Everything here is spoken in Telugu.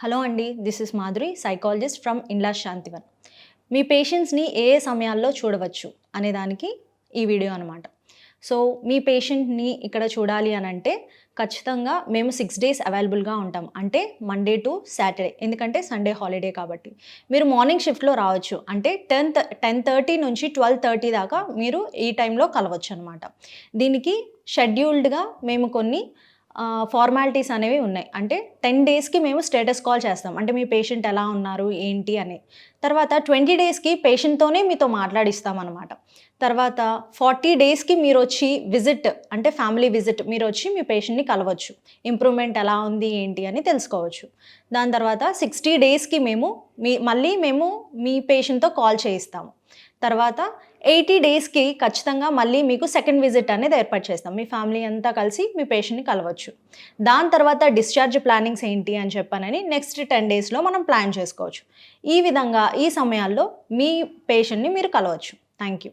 హలో అండి this is Madhuri psychologist from in-law Shantivan మీ పేషెంట్స్ని ఏ ఏ సమయాల్లో చూడవచ్చు అనే దానికి ఈ వీడియో అనమాట సో మీ పేషెంట్ని ఇక్కడ చూడాలి అని అంటే ఖచ్చితంగా మేము సిక్స్ డేస్ అవైలబుల్గా ఉంటాం. అంటే మండే టు సాటర్డే ఎందుకంటే సండే హాలిడే కాబట్టి. మీరు మార్నింగ్ షిఫ్ట్లో రావచ్చు. అంటే టెన్ టెన్ థర్టీ నుంచి ట్వెల్వ్ థర్టీ దాకా మీరు ఈ టైంలో కలవచ్చు అనమాట దీనికి షెడ్యూల్డ్గా మేము కొన్ని ఫార్మాలిటీస్ అనేవి ఉన్నాయి. అంటే టెన్ డేస్కి మేము స్టేటస్ కాల్ చేస్తాం. అంటే మీ పేషెంట్ ఎలా ఉన్నారు ఏంటి అని. తర్వాత ట్వంటీ డేస్కి పేషెంట్తోనే మీతో మాట్లాడిస్తాం అనమాట తర్వాత ఫార్టీ డేస్కి మీరు వచ్చి విజిట్ అంటే ఫ్యామిలీ విజిట్ మీరు వచ్చి మీ పేషెంట్ని కలవచ్చు. ఇంప్రూవ్మెంట్ ఎలా ఉంది ఏంటి అని తెలుసుకోవచ్చు. దాని తర్వాత సిక్స్టీ డేస్కి మేము మీ మళ్ళీ మేము మీ పేషెంట్తో కాల్ చేయిస్తాము. తర్వాత ఎయిటీ డేస్కి ఖచ్చితంగా మళ్ళీ మీకు సెకండ్ విజిట్ అనేది ఏర్పాటు చేస్తాం. మీ ఫ్యామిలీ అంతా కలిసి మీ పేషెంట్ని కలవచ్చు. దాని తర్వాత డిశ్చార్జ్ ప్లానింగ్స్ ఏంటి అని చెప్పానని నెక్స్ట్ టెన్ డేస్లో మనం ప్లాన్ చేసుకోవచ్చు. ఈ విధంగా ఈ సమయాల్లో మీ పేషెంట్ని మీరు కలవచ్చు. Thank you